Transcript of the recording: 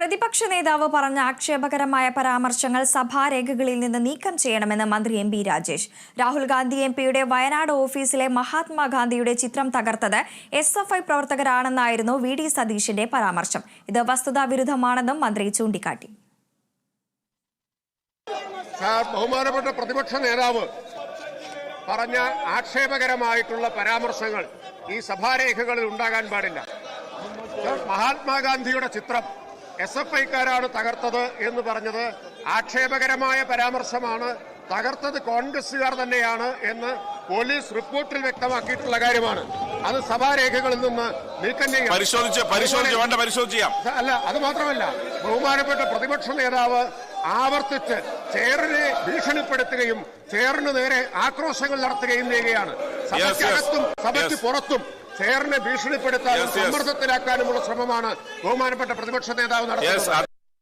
പ്രതിപക്ഷ നേതാവ് പറഞ്ഞ ആക്ഷേപകരമായ പരാമർശങ്ങൾ സഭാരേഖകളിൽ നിന്ന് നീക്കം ചെയ്യണമെന്ന് മന്ത്രി M P Rajesh. Rahul Gandhi M പിയുടെ വയനാട് ഓഫീസിലെ മഹാത്മാഗാന്ധിയുടെ ചിത്രം തകർത്തത് എസ് എഫ് ഐ പ്രവർത്തകരാണെന്നായിരുന്നു വി ഡി സതീഷിന്റെ പരാമർശം. ഇത് വസ്തുതാ വിരുദ്ധമാണെന്നും മന്ത്രി ചൂണ്ടിക്കാട്ടി. ബഹുമാനപ്പെട്ട പ്രതിപക്ഷ നേതാവ് പറഞ്ഞ ആക്ഷേപകരമായിട്ടുള്ള പരാമർശങ്ങൾ ഈ സഭാരേഖകളിൽ ഉണ്ടാകാൻ പാടില്ല. മഹാത്മാഗാന്ധിയുടെ ചിത്രം എസ് എഫ് ഐക്കാരാണ് തകർത്തത് എന്ന് പറഞ്ഞത് ആക്ഷേപകരമായ പരാമർശമാണ്. തകർത്തത് കോൺഗ്രസുകാർ തന്നെയാണ് എന്ന് പോലീസ് റിപ്പോർട്ടിൽ വ്യക്തമാക്കിയിട്ടുള്ള കാര്യമാണ്. അത് സഭാരേഖകളിൽ നിന്ന് നീക്കം ചെയ്യണം. പരിശോധിച്ച് പരിശോധിച്ച് വേണ്ട ചെയ്യാം. അല്ല അത് മാത്രമല്ല ബഹുമാനപ്പെട്ട പ്രതിപക്ഷ നേതാവ് ആവർത്തിച്ച് ചെയറിനെ ഭീഷണിപ്പെടുത്തുകയും ചെയറിന് നേരെ ആക്രോശങ്ങൾ നടത്തുകയും ചെയ്യുകയാണ്. സഭയ്ക്കകത്തും സഭയ്ക്ക് പുറത്തും ചെയറിനെ ഭീഷണിപ്പെടുത്താനും. സമ്മർദ്ദത്തിലാക്കാനുമുള്ള ശ്രമമാണ് ബഹുമാനപ്പെട്ട പ്രതിപക്ഷ നേതാവ് നടത്തുന്നത്